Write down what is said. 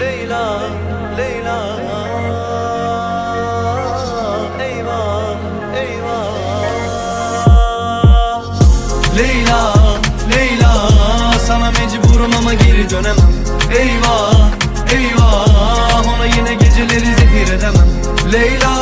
Leyla, Leyla. Eyvah, eyvah. Leyla, Leyla. Sana mecburum ama geri dönemem. Eyvah, eyvah. Ona yine geceleri zehir edemem. Leyla